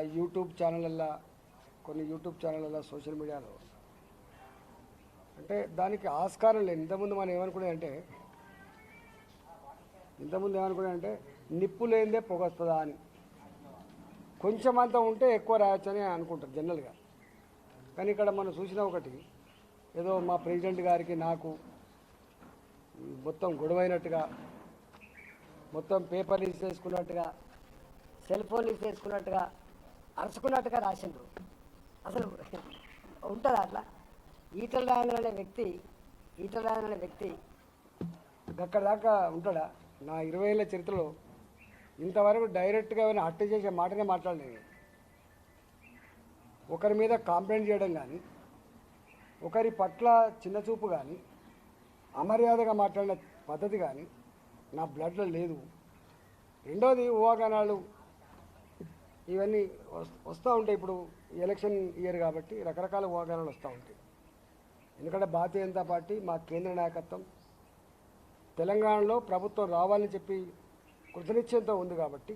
YouTube ఛానళ్ళల్లో కొన్ని YouTube ఛానళ్ళల్లో social మీడియాలో. అంటే దానికి ఆస్కారం లేదు. ఇంతకుముందు మనం ఏమనుకునే అంటే ఇంతకుముందు ఏమనుకునే అంటే నిప్పు లేనిదే పొగొస్తుందా అని. కొంచెం అంత ఉంటే ఎక్కువ రాయొచ్చని అనుకుంటారు జనరల్గా. కానీ ఇక్కడ మనం చూసిన ఒకటి ఏదో మా ప్రెసిడెంట్ గారికి నాకు మొత్తం గొడవైనట్టుగా మొత్తం పేపర్లు చేసుకున్నట్టుగా సెల్ ఫోన్లు తీసుకున్నట్టుగా అరుచుకున్నట్టుగా రాసిండ్రు. అసలు ఉంటుంది అట్లా? ఈటల రాయన అనే వ్యక్తి ఈటల రాయన అనే వ్యక్తి అక్కడ దాకా ఉంటాడా? నా ఇరవై ఏళ్ళ చరిత్రలో ఇంతవరకు డైరెక్ట్గా ఏమైనా హత్య చేసే మాటనే మాట్లాడలేదు. ఒకరి మీద కాంప్లైంట్ చేయడం కానీ ఒకరి పట్ల చిన్న చూపు కానీ అమర్యాదగా మాట్లాడిన పద్ధతి కానీ నా బ్లడ్లో లేదు. రెండోది ఊహాగానాలు ఇవన్నీ వస్తూ ఉంటాయి. ఇప్పుడు ఎలక్షన్ ఇయర్ కాబట్టి రకరకాల ఊహాగానాలు వస్తూ ఉంటాయి. ఎందుకంటే భారతీయ జనతా పార్టీ మా కేంద్ర నాయకత్వం. తెలంగాణలో ప్రభుత్వం రావాలని చెప్పి కృతనిశ్చయంతో ఉంది కాబట్టి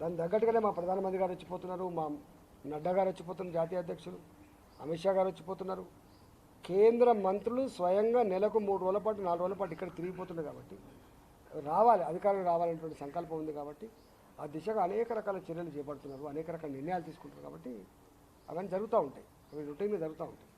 దాని తగ్గట్టుగానే మా ప్రధానమంత్రి గారు వచ్చిపోతున్నారు. మా నడ్డా గారు వచ్చిపోతున్నారు జాతీయ అధ్యక్షులు. అమిత్ షా గారు వచ్చిపోతున్నారు. కేంద్ర మంత్రులు స్వయంగా నెలకు మూడు రోజుల పాటు నాలుగు రోజుల పాటు ఇక్కడ తిరిగిపోతున్నారు కాబట్టి రావాలి. అధికారులు రావాలనేటువంటి సంకల్పం ఉంది కాబట్టి ఆ దిశగా అనేక రకాల చర్యలు చేపడుతున్నారు అనేక రకాల నిర్ణయాలు తీసుకుంటారు కాబట్టి అవన్నీ జరుగుతూ ఉంటాయి. అవి రొటీన్గా జరుగుతూ ఉంటాయి.